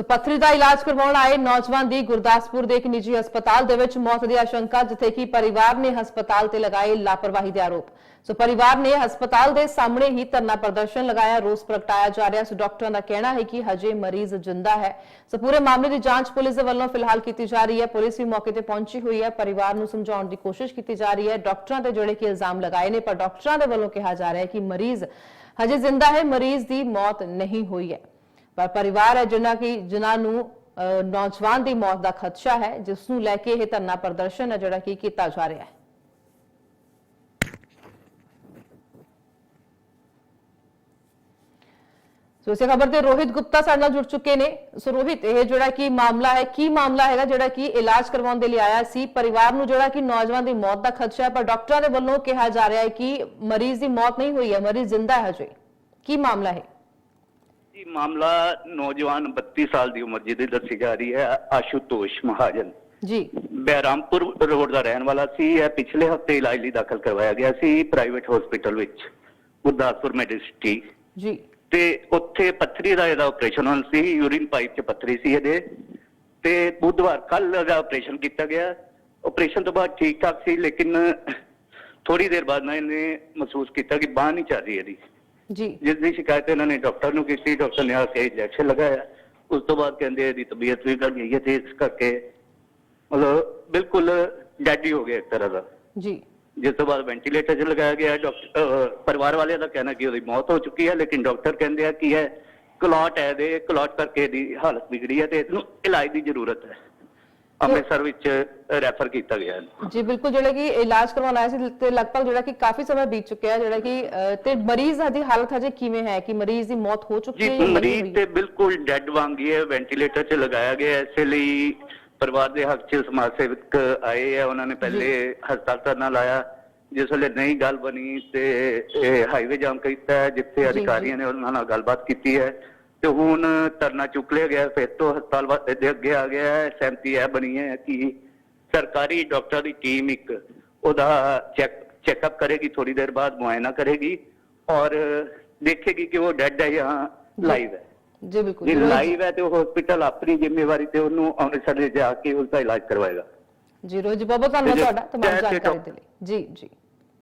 ਸੋ ਪੱਥਰੀ ਦਾ ਇਲਾਜ ਕਰਵਾਉਣ ਆਏ ਨੌਜਵਾਨ ਦੀ ਗੁਰਦਾਸਪੁਰ ਦੇ ਇੱਕ ਨਿੱਜੀ ਹਸਪਤਾਲ ਦੇ ਵਿੱਚ ਮੌਤ ਦੀ ਆਸ਼ੰਕਾ, ਜਿੱਥੇ ਕਿ ਪਰਿਵਾਰ ਨੇ ਹਸਪਤਾਲ ਤੇ ਲਗਾਏ ਲਾਪਰਵਾਹੀ ਦੇ ਆਰੋਪ। ਸੋ ਪਰਿਵਾਰ ਨੇ ਹਸਪਤਾਲ ਦੇ ਸਾਹਮਣੇ ਹੀ ਧਰਨਾ ਪ੍ਰਦਰਸ਼ਨ ਲਗਾਇਆ, ਰੋਸ ਪ੍ਰਗਟਾਇਆ ਜਾ ਰਿਹਾ। ਸੋ ਡਾਕਟਰਾਂ ਦਾ ਕਹਿਣਾ ਹੈ ਕਿ ਹਜੇ ਮਰੀਜ਼ ਜਿੰਦਾ ਹੈ। ਸੋ ਪੂਰੇ ਮਾਮਲੇ ਦੀ ਜਾਂਚ ਪੁਲਿਸ ਦੇ ਵੱਲੋਂ ਫਿਲਹਾਲ ਕੀਤੀ ਜਾ ਰਹੀ ਹੈ। ਪੁਲਿਸ ਵੀ ਮੌਕੇ ਤੇ ਪਹੁੰਚੀ ਹੋਈ ਹੈ। ਪਰਿਵਾਰ ਨੂੰ ਸਮਝਾਉਣ ਦੀ ਕੋਸ਼ਿਸ਼ ਕੀਤੀ ਜਾ ਰਹੀ ਹੈ। ਡਾਕਟਰਾਂ ਤੇ ਜਿਹੜੇ ਕਿ ਇਲਜ਼ਾਮ ਲਗਾਏ ਨੇ, ਪਰ ਡਾਕਟਰਾਂ ਦੇ ਵੱਲੋਂ ਕਿਹਾ ਜਾ ਰਿਹਾ ਹੈ ਕਿ ਮਰੀਜ਼ ਹਜੇ ਜ਼ਿੰਦਾ ਹੈ, ਮਰੀਜ਼ ਦੀ ਮੌਤ ਨਹੀਂ ਹੋਈ ਹੈ। ਪਰ ਪਰਿਵਾਰ ਹੈ ਜਿਨ੍ਹਾਂ ਕੀ ਜਿਨ੍ਹਾਂ ਨੂੰ ਅਹ, ਨੌਜਵਾਨ ਦੀ ਮੌਤ ਦਾ ਖਦਸ਼ਾ ਹੈ ਜਿਸ ਨੂੰ ਲੈ ਕੇ ਇਹ ਧਰਨਾ ਪ੍ਰਦਰਸ਼ਨ ਹੈ ਜਿਹੜਾ ਕੀ ਕੀਤਾ ਜਾ ਰਿਹਾ ਹੈ। ਸੋ ਇਸੇ ਖਬਰ ਤੇ ਰੋਹਿਤ ਗੁਪਤਾ ਸਾਡੇ ਨਾਲ ਜੁੜ ਚੁੱਕੇ ਨੇ। ਸੋ ਰੋਹਿਤ ਇਹ ਜਿਹੜਾ ਕਿ ਮਾਮਲਾ ਹੈ ਕੀ ਮਾਮਲਾ ਹੈਗਾ ਜਿਹੜਾ ਕਿ ਇਲਾਜ ਕਰਵਾਉਣ ਦੇ ਲਈ ਆਇਆ ਸੀ? ਪਰਿਵਾਰ ਨੂੰ ਜਿਹੜਾ ਕਿ ਨੌਜਵਾਨ ਦੀ ਮੌਤ ਦਾ ਖਦਸ਼ਾ ਹੈ ਪਰ ਡਾਕਟਰਾਂ ਦੇ ਵੱਲੋਂ ਕਿਹਾ ਜਾ ਰਿਹਾ ਹੈ ਕਿ ਮਰੀਜ਼ ਦੀ ਮੌਤ ਨਹੀਂ ਹੋਈ ਹੈ ਮਰੀਜ਼ ਜ਼ਿੰਦਾ ਹੈ ਹਜੇ। ਕੀ ਮਾਮਲਾ ਹੈ? ਜੀ ਮਾਮਲਾ ਨੌਜਵਾਨ 32 ਸਾਲ ਦੀ ਉਮਰ ਜਿਹਦੀ ਦੱਸੀ ਜਾ ਰਹੀ ਹੈ ਆਸ਼ੂਤੋਸ਼ ਮਹਾਜਨ। ਜੀ। ਬਹਿਰਾਮਪੁਰ ਰੋਡ ਦਾ ਰਹਿਣ ਵਾਲਾ ਸੀ ਇਹ ਪਿਛਲੇ ਹਫ਼ਤੇ ਇਲਾਜ ਲਈ ਦਾਖਲ ਕਰਵਾਇਆ ਗਿਆ ਸੀ ਪ੍ਰਾਈਵੇਟ ਹਸਪੀਟਲ ਵਿੱਚ ਗੁਰਦਾਸਪੁਰ ਮੈਡੀਸਿਟੀ। ਜੀ। ਤੇ ਉੱਥੇ ਪੱਥਰੀ ਦਾ ਇਹਦਾ ਆਪਰੇਸ਼ਨ ਹੋਣਾ ਸੀ ਯੂਰਿਨ ਪਾਈਪ 'ਚ ਪੱਥਰੀ ਸੀ ਇਹਦੇ। ਤੇ ਬੁੱਧਵਾਰ ਕੱਲ ਦਾ ਆਪਰੇਸ਼ਨ ਕੀਤਾ ਗਿਆ। ਆਪਰੇਸ਼ਨ ਤੋਂ ਬਾਅਦ ਠੀਕ ਠਾਕ ਸੀ ਲੇਕਿਨ ਥੋੜੀ ਦੇਰ ਬਾਅਦ ਨਾ ਇਹਨੇ ਮਹਿਸੂਸ ਕੀਤਾ ਕਿ ਬਾਂਹ ਨਹੀਂ ਚੱਲ ਰਹੀ ਇਹਦੀ। ਜੀ। ਜਿਸ ਦੀ ਸ਼ਿਕਾਇਤ ਇਹਨਾਂ ਨੇ ਡਾਕਟਰ ਨੂੰ ਕੀਤੀ ਡਾਕਟਰ ਨੇ ਆ ਕੇ ਇੰਜੈਕਸ਼ਨ ਲਗਾਇਆ। ਉਸ ਤੋਂ ਬਾਅਦ ਕਹਿੰਦੇ ਇਹਦੀ ਤਬੀਅਤ ਵੀ ਕਰ ਗਈ ਹੈ ਤੇ ਇਸ ਕਰਕੇ ਮਤਲਬ ਬਿਲਕੁਲ ਡੈਡ ਹੀ ਹੋ ਗਿਆ ਇੱਕ ਤਰ੍ਹਾਂ ਦਾ। ਜੀ। ਜਿਸ ਤੋਂ ਬਾਅਦ ਵੈਂਟੀਲੇਟਰ 'ਚ ਲਗਾਇਆ ਗਿਆ ਡਾਕਟਰ ਪਰਿਵਾਰ ਵਾਲਿਆਂ ਦਾ ਕਹਿਣਾ ਕਿ ਉਹਦੀ ਮੌਤ ਹੋ ਚੁੱਕੀ ਹੈ ਲੇਕਿਨ ਡਾਕਟਰ ਕਹਿੰਦੇ ਆ ਕਿ ਹੈ ਕਲੌਟ ਹੈ ਦੇ ਕਲੌਟ ਕਰਕੇ ਇਹਦੀ ਹਾਲਤ ਵਿਗੜੀ ਹੈ ਤੇ ਇਹਨੂੰ ਇਲਾਜ ਦੀ ਜ਼ਰੂਰਤ ਹੈ। ਅੰਮ੍ਰਿਤਸਰ ਵਿੱਚ ਰੈਫਰ ਕੀਤਾ ਗਿਆ ਹੈ ਜੀ ਬਿਲਕੁਲ ਜਿਹੜਾ ਕਿ ਇਲਾਜ ਕਰਵਾਉਣ ਆਇਆ ਸੀ ਤੇ ਲਗਭਗ ਜਿਹੜਾ ਕਿ ਕਾਫੀ ਸਮਾਂ ਬੀਤ ਚੁੱਕਿਆ ਹੈ ਜਿਹੜਾ ਕਿ ਤੇ ਮਰੀਜ਼ ਦੀ ਹਾਲਤ ਹਜੇ ਕਿਵੇਂ ਹੈ ਕਿ ਮਰੀਜ਼ ਦੀ ਮੌਤ ਹੋ ਚੁੱਕੀ ਹੈ ਜਾਂ ਮਰੀਜ਼? ਤੇ ਬਿਲਕੁਲ ਡੈੱਡ ਵਾਂਗ ਹੀ ਹੈ ਵੈਂਟੀਲੇਟਰ 'ਚ ਲਗਾਇਆ ਗਿਆ ਹੈ। ਇਸੇ ਲਈ ਪਰਿਵਾਰ ਦੇ ਹੱਕ 'ਚ ਸਮਾਜ ਸੇਵਕ ਆਏ ਆ ਉਹਨਾਂ ਨੇ ਪਹਿਲੇ ਹਸਪਤਾਲ ਧਰਨਾ ਲਾਇਆ ਜਿਸ ਵੇਲੇ ਨਹੀਂ ਗੱਲ ਬਣੀ ਤੇ ਇਹ ਹਾਈਵੇ ਜਾਮ ਕੀਤਾ ਹੈ, ਜਿੱਥੇ ਅਧਿਕਾਰੀਆਂ ਨੇ ਉਹਨਾਂ ਨਾਲ ਗੱਲਬਾਤ ਕੀਤੀ ਹੈ ਤੇ ਹੁਣ ਧਰਨਾ ਚੁੱਕ ਲਿਆ ਗਿਆ ਫਿਰ ਤੋਂ ਹਸਪਤਾਲ ਦੇ ਅੱਗੇ ਆ ਗਿਆ ਹੈ ਸਹਿਮਤੀ ਹੈ ਬਣੀ ਹੈ ਕਿ ਸਰਕਾਰੀ ਡਾਕਟਰ ਦੀ ਟੀਮ ਇੱਕ ਉਹਦਾ ਚੈੱਕ ਚੈੱਕਅਪ ਕਰੇਗੀ ਥੋੜੀ ਦੇਰ ਬਾਅਦ ਮੁਆਇਨਾ ਕਰੇਗੀ ਔਰ ਦੇਖੇਗੀ ਕਿ ਉਹ ਡੈਡ ਹੈ ਜਾਂ ਲਾਈਵ ਹੈ। ਜੀ ਬਿਲਕੁਲ। ਜੇ ਲਾਈਵ ਹੈ ਤੇ ਉਹ ਹਸਪੀਟਲ ਆਪਣੀ ਜ਼ਿੰਮੇਵਾਰੀ ਤੇ ਉਹਨੂੰ ਅੰਮ੍ਰਿਤਸਰ ਲੈ ਜਾ ਕੇ ਉਸ ਦਾ ਇਲਾਜ ਕਰਵਾਏਗਾ। ਜੀ ਰੋਹਿਤ ਜੀ ਬਹੁਤ ਬਹੁਤ ਧੰਨਵਾਦ ਤੁਹਾਡਾ ਤਮਾਮ ਜਾਣਕਾਰੀ ਦੇ ਲਈ। ਜੀ ਜੀ।